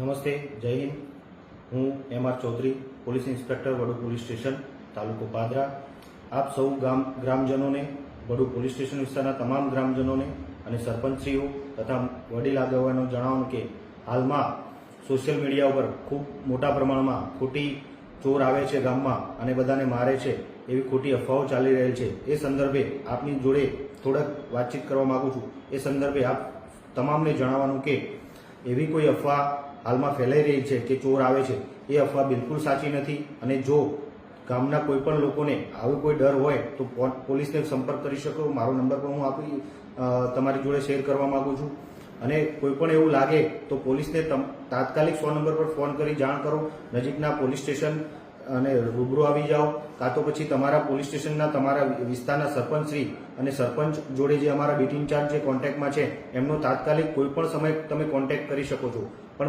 નમસ્તે, જય હિન્દ. હું M R Chaudhary, police inspector Vadu police station, તાલુકો પાદરા. આપ સૌ ગામ, ગ્રામજનોને વડુ પોલીસ સ્ટેશન વિસ્તારના તમામ ગ્રામજનોને અને સરપંચશ્રીઓ તથા વડીલ આગેવાનો જણાવવાનું કે હાલમાં સોશિયલ મીડિયા ઉપર ખૂબ મોટા પ્રમાણમાં ખોટી ચોર આવે છે ગામમાં અને બધાને મારે છે એવી ખોટી અફવાઓ ચાલી રહેલ છે. એ સંદર્ભે આપની જોડે થોડાક વાતચીત કરવા માગું છું. એ સંદર્ભે આપ તમામને જણાવવાનું કે એવી કોઈ અફવા હાલમાં ફેલાઈ રહી છે કે ચોર આવે છે, એ અફવા બિલકુલ સાચી નથી. અને જો ગામના કોઈ પણ લોકોને આવો કોઈ ડર હોય, તો પોલીસને સંપર્ક કરી શકો. મારો નંબર પણ હું આપી તમારી જોડે શેર કરવા માગું છું. અને કોઈ પણ એવું લાગે, તો પોલીસને તાત્કાલિક સો નંબર પર ફોન કરી જાણ કરો. નજીકના પોલીસ સ્ટેશન અને રૂબરૂ આવી જાઓ. કાં તો પછી તમારા પોલીસ સ્ટેશનના તમારા વિસ્તારના સરપંચશ્રી અને સરપંચ જોડે જે અમારા બીટ ઇન્ચાર્જ જે કોન્ટેક્ટમાં છે, એમનો તાત્કાલિક કોઈ પણ સમય તમે કોન્ટેક્ટ કરી શકો છો.